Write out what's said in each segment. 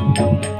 Música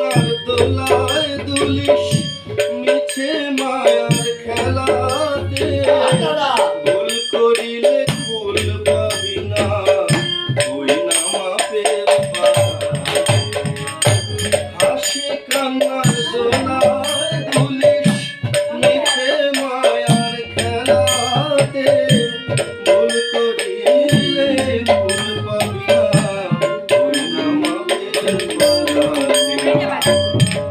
সোনার দোলায় দুলিশ মিছে মায়ার খেলাতে। ভুল করিলে ভুল পাবি না ওই নামাপের হাসি কান্নার দোলায় দুলিশ মিছে মায়ার খেলাতে। ভুল করিলে ভুল পাবি না ওই নামাপের পাড়া Vai!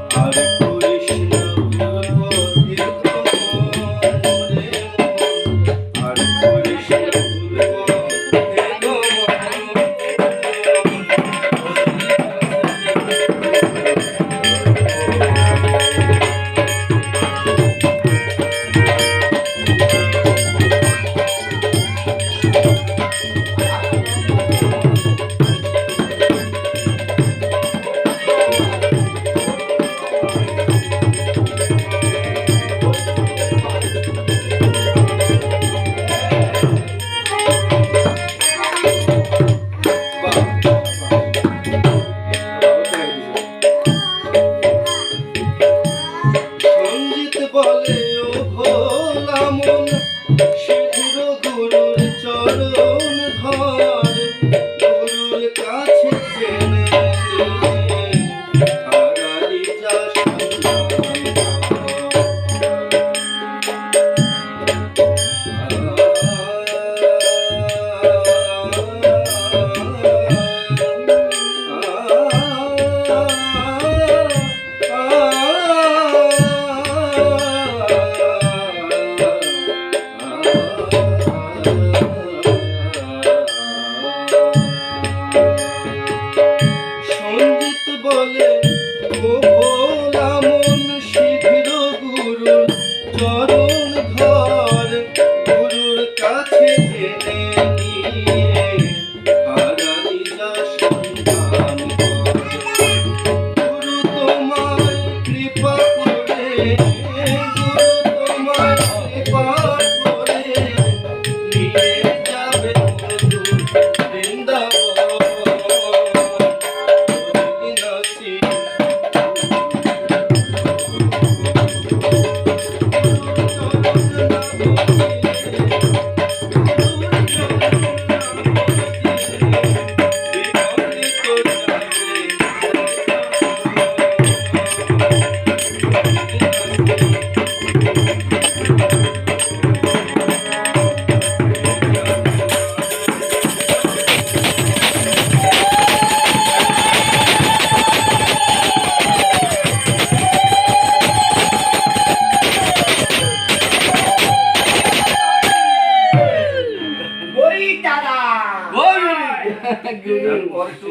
বলে ও গুরুর কাছে